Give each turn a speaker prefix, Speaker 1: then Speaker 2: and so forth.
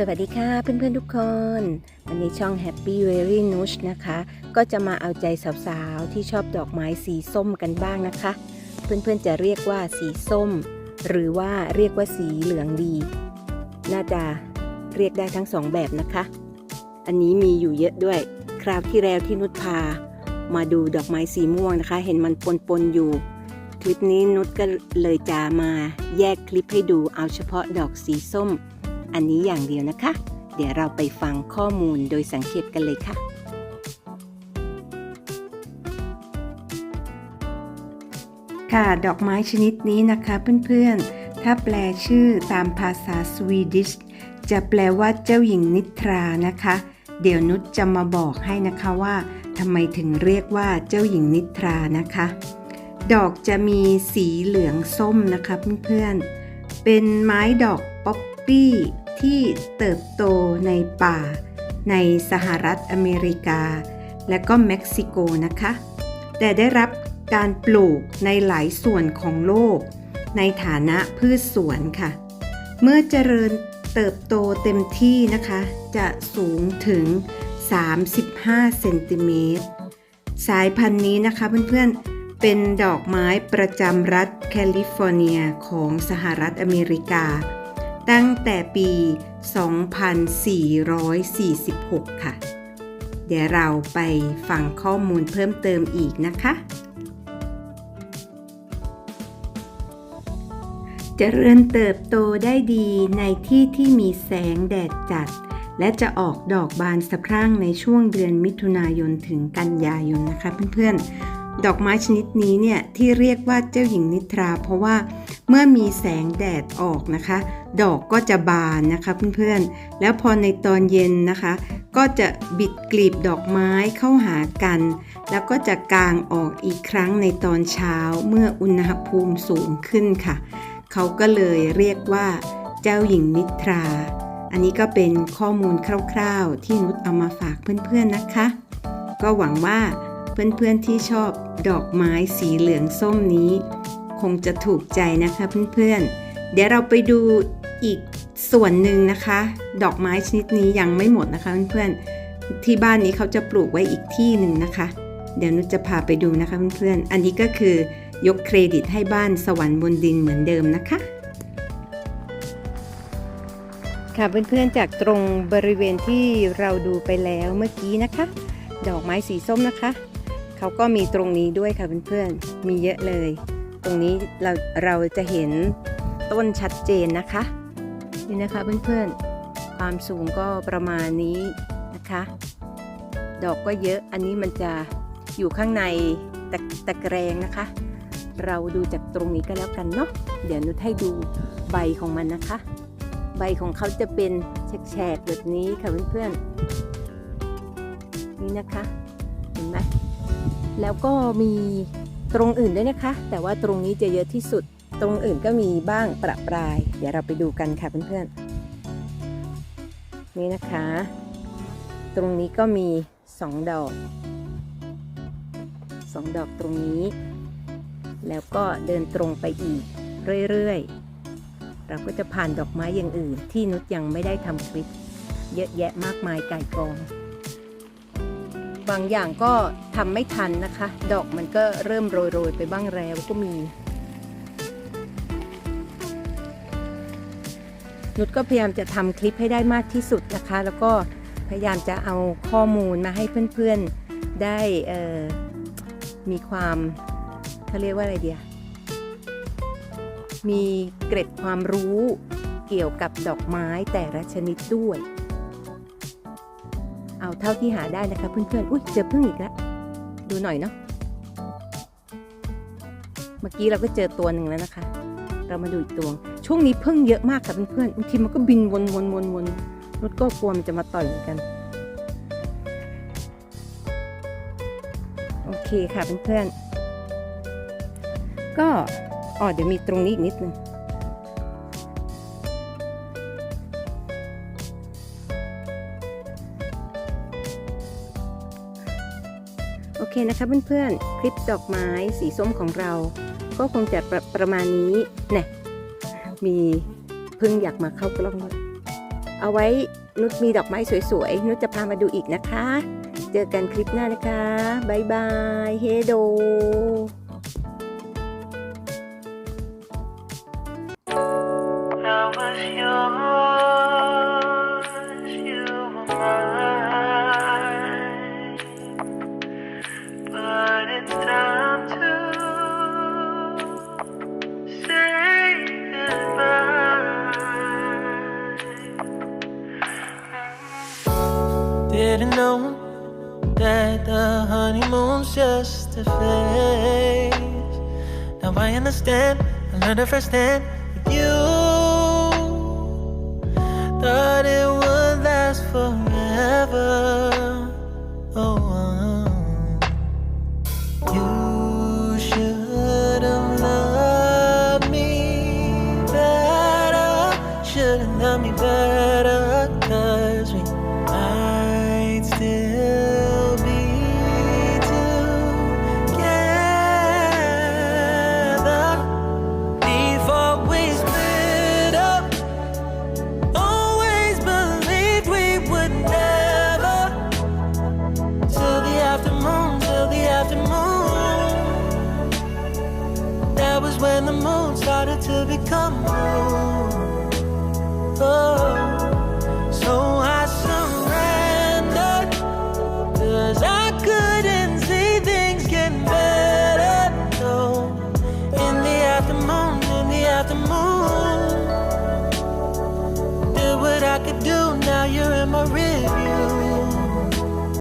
Speaker 1: สวัสดีค่ะเพื่อนๆทุกคน วันนี้ช่อง Happy Very Nush นะคะ ก็จะมาเอาใจสาวๆ ที่ชอบดอกไม้สีส้มกันบ้างนะคะ เพื่อนๆจะเรียกว่าสีส้ม หรือว่าเรียกว่าสีเหลืองดี น่าจะเรียกได้ทั้งสองแบบนะคะ อันนี้มีอยู่เยอะด้วย คราวที่แล้วที่นุชพา มาดูดอกไม้สีม่วงนะคะ เห็นมันปนๆอยู่ คลิปนี้นุชก็เลยจะมาแยกคลิปให้ดูเอาเฉพาะดอกสีส้ม อันนี้อย่างเดียวนะคะ เดี๋ยวเราไปฟังข้อมูลโดยสังเกตกันเลยค่ะค่ะ ดอกไม้ชนิดนี้นะคะเพื่อนๆ ถ้าแปลชื่อตามภาษาสวีดิชจะแปลว่าเจ้าหญิงนิทรานะคะ เดี๋ยวนุชจะมาบอกให้นะคะว่าทำไมถึงเรียกว่าเจ้าหญิงนิทรานะคะ ดอกจะมีสีเหลืองส้มนะคะเพื่อนๆ เป็นไม้ดอก ปี้ที่เติบโตในป่า ในสหรัฐอเมริกา และก็เม็กซิโกนะคะ แต่ได้รับการปลูกในหลายส่วนของโลก ในฐานะพืชสวนค่ะ เมื่อเจริญเติบโตเต็มที่นะคะ จะสูงถึง 35 เซนติเมตร สายพันธุ์นี้นะคะเพื่อนๆเป็นดอกไม้ประจำรัฐแคลิฟอร์เนียของสหรัฐอเมริกา ตั้งแต่ปี 2446 ค่ะ เดี๋ยวเราไปฟังข้อมูลเพิ่มเติมอีกนะคะ จะเริญเติบโตได้ดีในที่ที่มีแสงแดดจัด และจะออกดอกบานสะพรั่งในช่วงเดือนมิถุนายนถึงกันยายนนะคะเพื่อนๆ ดอกไม้ชนิดนี้เนี่ยที่เรียกว่าเจ้าหญิงนิทราเพราะว่าเเมื่อมีแสงแดดออกนะคะ ดอกก็จะบานนะคะเพื่อนๆ แล้วพอในตอนเย็นนะคะ ก็จะบิดกลีบดอกไม้เข้าหากัน แล้วก็จะกางออกอีกครั้งในตอนเช้าเมื่ออุณหภูมิสูงขึ้นค่ะ เขาก็เลยเรียกว่า เจ้าหญิงนิทรา อันนี้ก็เป็นข้อมูลคร่าวๆ ที่นุชเอามาฝากเพื่อนๆนะคะ ก็หวังว่าเพื่อนๆที่ชอบดอกไม้สีเหลืองส้มนี้ คงจะถูกใจนะคะเพื่อนๆ เดี๋ยวเราไปดูอีกส่วนหนึ่งนะคะ ดอกไม้ชนิดนี้ยังไม่หมดนะคะเพื่อนๆ ที่บ้านนี้เขาจะปลูกไว้อีกที่หนึ่งนะคะ เดี๋ยวนุชจะพาไปดูนะคะเพื่อนๆ อันนี้ก็คือยกเครดิตให้บ้านสวรรค์บนดินเหมือนเดิมนะคะ ค่ะเพื่อนๆ จากตรงบริเวณที่เราดูไปแล้วเมื่อกี้นะคะ ดอกไม้สีส้มนะคะ เขาก็มีตรงนี้ด้วยค่ะเพื่อนๆ มีเยอะเลย ตรงนี้เราเราจะเห็นต้นชัดเจนนะคะ นี่นะคะเพื่อนๆ ความสูงก็ประมาณนี้นะคะ ดอกก็เยอะอันนี้มันจะอยู่ข้างในตะตะแกรงนะคะ เราดูจากตรงนี้ก็แล้วกันเนาะเดี๋ยวนุชให้ดูใบของมันนะคะ ใบของเขาจะเป็นแฉกแบบนี้ค่ะเพื่อนๆนี่นะคะเห็นไหมแล้วก็มี ตรงอื่นด้วยนะคะ แต่ว่าตรงนี้จะเยอะที่สุด ตรงอื่นก็มีบ้างประปราย เดี๋ยวเราไปดูกันค่ะเพื่อนๆ นี่นะคะ ตรงนี้ก็มีสองดอกสองดอกตรงนี้ แล้วก็เดินตรงไปอีกเรื่อยๆ เราก็จะผ่านดอกไม้อย่างอื่นที่นุชยังไม่ได้ทำคลิปเยอะแยะมากมายไก่กอง บางอย่างก็ทำไม่ทันนะคะ ดอกมันก็เริ่มโรย ๆ ไปบ้างแล้วก็มี นุชก็พยายามจะทำคลิปให้ได้มากที่สุดนะคะ แล้วก็พยายามจะเอาข้อมูลมาให้เพื่อนๆได้มีความเขาเรียกว่าอะไรเดียมีเกร็ดความรู้เกี่ยวกับดอกไม้แต่ละชนิดด้วย เอาเท่าที่หาได้นะคะเพื่อนๆ อุ้ยเจอพึ่งอีกแล้วดูหน่อยเนาะ เมื่อกี้เราก็เจอตัวหนึ่งแล้วนะคะ เรามาดูอีกตัว ช่วงนี้พึ่งเยอะมากค่ะเพื่อนๆบางทีมันก็บินวนวนวนวนรถก็กลัวมันจะมาต่อยเหมือนกัน โอเคค่ะเพื่อนๆ ก็อ๋อเดี๋ยวมีตรงนี้อีกนิดนึง นะคะเพื่อนๆ คลิปดอกไม้สีส้มของเรา ก็คงจะประประมาณนี้นะมีพึ่งอยากมาเข้ากล้อง เอาไว้นุชมีดอกไม้สวยๆ นุชจะพามาดูอีกนะคะ เจอกันคลิปหน้านะคะ บ๊ายบาย เฮโด
Speaker 2: should've known that the honeymoon's just a phase. Now I understand, I learned it firsthand with you. Thought it would last forever. Oh, oh. you should've loved me better. Should've loved me better. when the moon started to become blue.